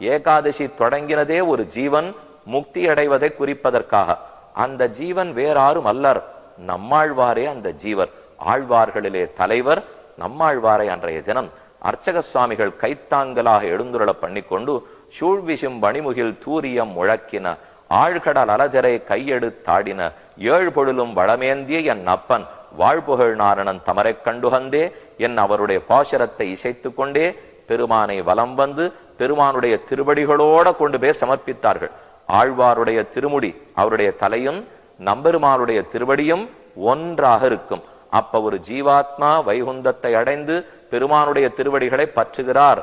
ஏகாதசி தொடங்கினதே ஒரு ஜீவன் முக்தி அடைவதை குறிப்பதற்காக. அந்த ஜீவன் வேறாரும் அல்லர். நம்மாழ்வாரே அந்த ஜீவர். ஆழ்வார்களிலே தலைவர் நம்மாழ்வாரை அன்றைய தினம். அர்ச்சக சுவாமிகள் கைத்தாங்கலாக எழுந்துருள பண்ணிக்கொண்டு சூழ்விசும் பணிமுகில் தூரியம் முழக்கின ஆழ்கடல் அலஜரை கையெடுத்தாடின ஏழு பொழுலும் வளமேந்திய என் அப்பன் வாழ்புகழ் நாரணன் தமரைக் கண்டுகந்தே என் அவருடைய பாசரத்தை இசைத்துக்கொண்டே பெருமானை வலம் வந்து பெருமானுடைய திருவடிகளோட கொண்டு போய் சமர்ப்பித்தார்கள். ஆழ்வாருடைய திருமுடி அவருடைய தலையும் நம்பெருமானுடைய திருவடியும் ஒன்றாக இருக்கும். அப்ப ஒரு ஜீவாத்மா வைகுந்தத்தை அடைந்து பெருமானுடைய திருவடிகளை பற்றுகிறார்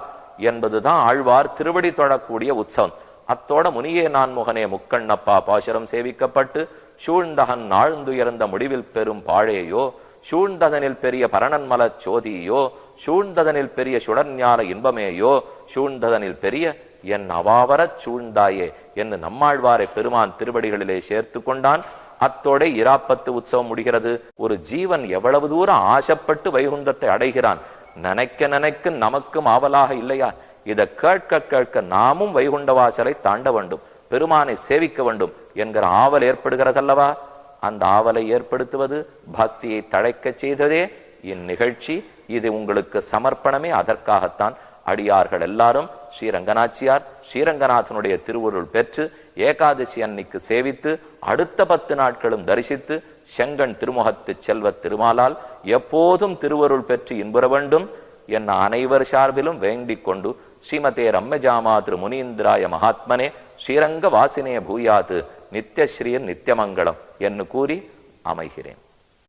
என்பதுதான் ஆழ்வார் திருவடி தொழக்கூடிய உற்சவம். அத்தோட முனியே நான் முகனே முக்கண்ணப்பா பாசுரம் சேவிக்கப்பட்டு சூழ்ந்தகன் ஆழ்ந்துயர்ந்த முடிவில் பெரும் பாழையோ சூழ்ந்ததனில் பெரிய பரணன்மலச் சோதியோ சூழ்ந்ததனில் பெரிய சுடர்ஞான இன்பமேயோ சூழ்ந்ததனில் பெரிய என் அவாவரச் சூழ்ந்தாயே என்று நம்மாழ்வாரை பெருமான் திருவடிகளிலே சேர்த்து கொண்டான். அத்தோட இராப்பத்து உற்சவம் முடிகிறது. ஒரு ஜீவன் எவ்வளவு தூரம் ஆசைப்பட்டு வைகுந்தத்தை அடைகிறான்? நினைக்க நினைக்க நமக்கும் ஆவலாக இல்லையா? இதை கேட்க கேட்க நாமும் வைகுண்ட வாசலை தாண்ட வேண்டும். பெருமானை சேவிக்க வேண்டும் என்கிற ஆவல் ஏற்படுகிறதல்லவா? அந்த ஆவலை ஏற்படுத்துவது பக்தியை தழைக்கச் செய்ததே இந்நிகழ்ச்சி. இது உங்களுக்கு சமர்ப்பணமே. அதற்காகத்தான் அடியார்கள் எல்லாரும் ஸ்ரீரங்கநாச்சியார் ஸ்ரீரங்கநாதனுடைய திருவுருள் பெற்று ஏகாதசி அன்னைக்கு சேவித்து அடுத்த பத்து நாட்களும் தரிசித்து செங்கன் திருமுகத்து செல்வ திருமாலால் எப்போதும் திருவருள் பெற்று இன்புற வேண்டும் என் அனைவர் சார்பிலும் வேண்டிக் கொண்டு ஸ்ரீமதே ரம்மஜாமா திரு முனீந்திராய மகாத்மனே ஸ்ரீரங்க வாசினே பூயாது நித்தியஸ்ரீயன் நித்தியமங்கலம் என்று கூறி அமைகிறேன்.